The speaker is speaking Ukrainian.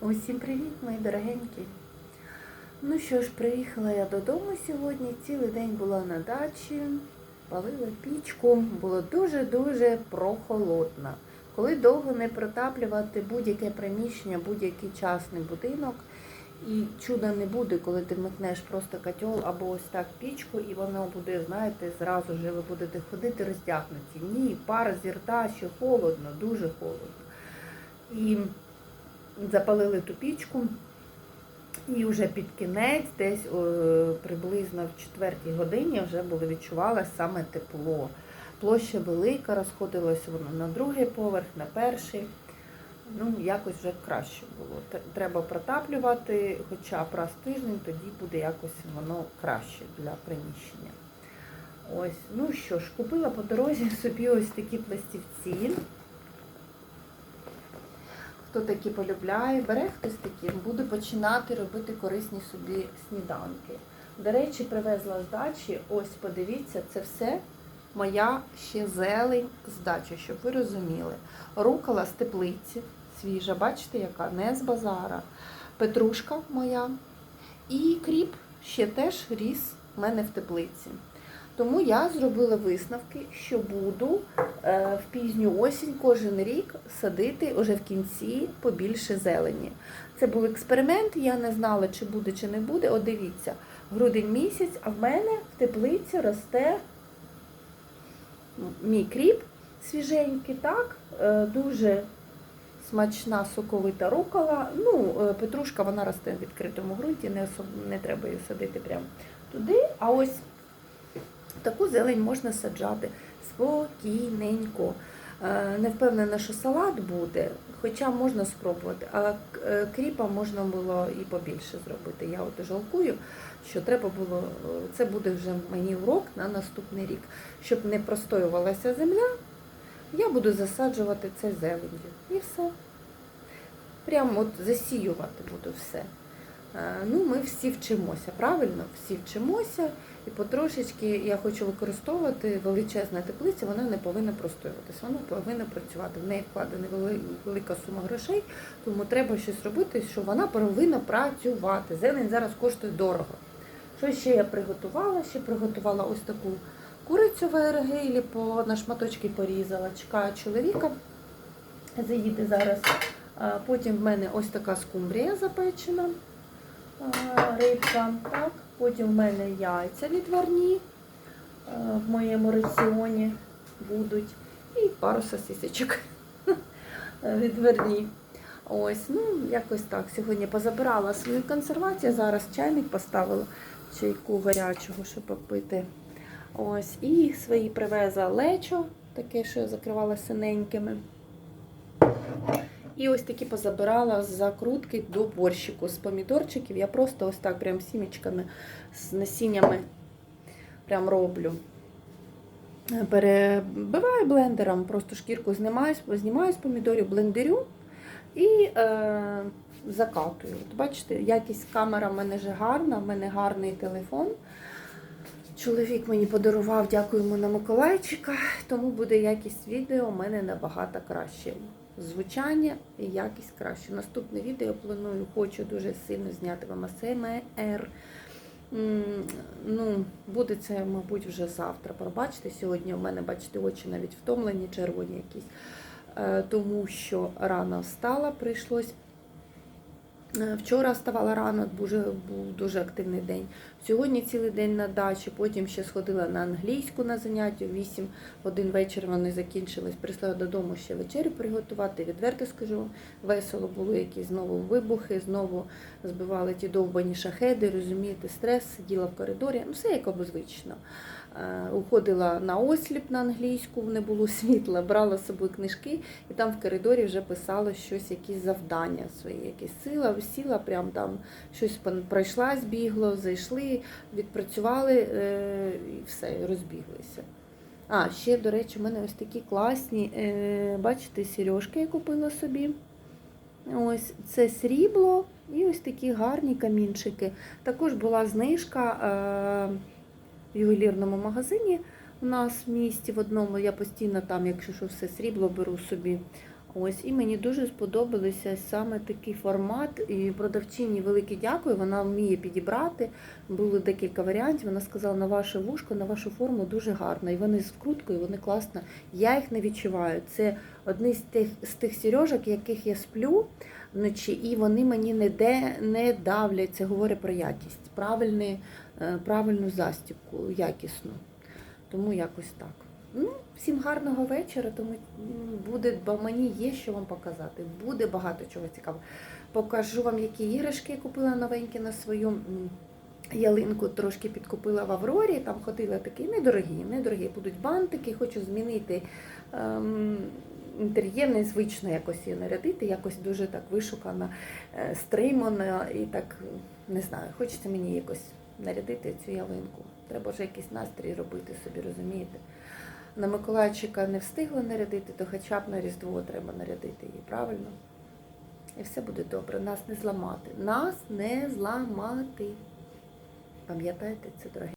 Усім привіт, мої дорогенькі. Ну що ж, приїхала я додому сьогодні. Цілий день була на дачі, палила пічку. Було дуже-дуже прохолодно. Коли довго не протаплювати будь-яке приміщення, будь-який частний будинок, і чуда не буде, коли ти вмикнеш просто котел або ось так пічку, і воно буде, знаєте, зразу ж ви будете ходити роздягнуті. Ні, пар зі рта, що холодно, дуже холодно. І запалили ту пічку. І вже під кінець, десь о, приблизно в четвертій годині, вже було відчувалося саме тепло. Площа велика, розходилося воно на другий поверх, на перший. Ну, якось вже краще було. Треба протаплювати, хоча б раз тиждень, тоді буде якось воно краще для приміщення. Ось, ну що ж, купила по дорозі собі ось такі пластівці. Хто такі полюбляє, бере хтось такі, буду починати робити корисні собі сніданки. До речі, привезла з дачі, ось подивіться, це все моя ще зелень з дачі, щоб ви розуміли. Рукола з теплиці, свіжа, бачите, яка, не з базара. Петрушка моя. І кріп ще теж ріс в мене в теплиці. Тому я зробила висновки, що буду е, в пізню осінь кожен рік садити уже в кінці побільше зелені. Це був експеримент, я не знала, чи буде, чи не буде. От дивіться, грудень місяць, а в мене в теплиці росте мій кріп свіженький, так, е, дуже смачна соковита рукола. Ну, е, петрушка вона росте в відкритому ґрунті, не, особ... не треба її садити прямо туди. А ось таку зелень можна саджати спокійненько. Е, Не впевнена, що салат буде, хоча можна спробувати. А е, кріпа можна було і побільше зробити. Я от жалкую, що треба було, е, це буде вже мені урок на наступний рік. Щоб не простоювалася земля, я буду засаджувати це зеленью. І все. Прямо от засіювати буду все. Е, Ну, ми всі вчимося, правильно? Всі вчимося. І потрошечки я хочу використовувати величезна теплиця, вона не повинна простоюватися, вона повинна працювати. В неї вкладена велика сума грошей, тому треба щось робити, що вона повинна працювати. Зелень зараз коштує дорого. Що ще я приготувала? Ще приготувала ось таку курицю в аерогейлі, по, на шматочки порізала. Чекаю чоловіка, заїде зараз. Потім в мене ось така скумбрія запечена, рибка. Так. Потім в мене яйця відварні в моєму раціоні будуть. І пару сосисочок відварні. Ось, ну, якось так. Сьогодні позабирала свою консервацію, зараз чайник поставила чайку гарячого, щоб попити. Ось, і свої привезла лечо, таке, що я закривала синенькими. І ось такі позабирала закрутки до борщику з помідорчиків. Я просто ось так прям сімечками з насіннями прям роблю. Перебиваю блендером, просто шкірку знімаю, знімаю з помідорів, блендерю і е, закатую. От бачите, якість камера в мене вже гарна, в мене гарний телефон. Чоловік мені подарував, дякуємо на Миколайчика, тому буде якість відео у мене набагато краще. Звучання і якість краще. Наступне відео планую, хочу дуже сильно зняти вам АСМР. Ну, буде це, мабуть, вже завтра. Пробачте, сьогодні у мене, бачите, очі навіть втомлені, червоні якісь. Е, Тому що рано встала, прийшлось. Е, Вчора вставала рано, дуже, був дуже активний день. Сьогодні цілий день на дачі, потім ще сходила на англійську на заняття. В 8 годин вечора вони закінчились. Прийшла додому ще вечерю приготувати. Відверто скажу, весело було якісь знову вибухи, знову збивали ті довбані шахеди, розумієте, стрес, сиділа в коридорі. Ну, все як обзвично. Е, Уходила на осліп на англійську, не було світла, брала з собою книжки, і там в коридорі вже писала щось, якісь завдання свої, якісь сила, сіла, прям там щось пройшла, збігло, зайшли, відпрацювали е, і все, розбіглися. А, ще, до речі, у мене ось такі класні, е, бачите, сережки я купила собі. Ось це срібло і ось такі гарні камінчики. Також була знижка ювелірному магазині у нас в місті в одному. Я постійно там, якщо що все срібло, беру собі. Ось, і мені дуже сподобалося саме такий формат. І продавчині велике дякую. Вона вміє підібрати. Було декілька варіантів. Вона сказала, на ваше вушко, на вашу форму дуже гарно. І вони з вкруткою, вони класно. Я їх не відчуваю. Це одні з тих з тих сережок, яких я сплю вночі, і вони мені не давлять. Це говорить про якість, правильний, правильну застібку, якісну. Тому якось так. Ну, всім гарного вечора, тому буде, бо мені є що вам показати. Буде багато чого цікавого. Покажу вам, які іграшки я купила новенькі на свою ялинку. Трошки підкупила в Аврорі. Там ходила такі недорогі, недорогі. Будуть бантики, хочу змінити. Ем, Інтер'єр незвично якось її нарядити, якось дуже так вишукано, е, стримано і так не знаю, хочеться мені якось нарядити цю ялинку. Треба вже якийсь настрій робити собі, розумієте? На Миколайчика не встигли нарядити, то хоча б на Різдво треба нарядити її, правильно? І все буде добре. Нас не зламати. Нас не зламати. Пам'ятайте це, дорогі.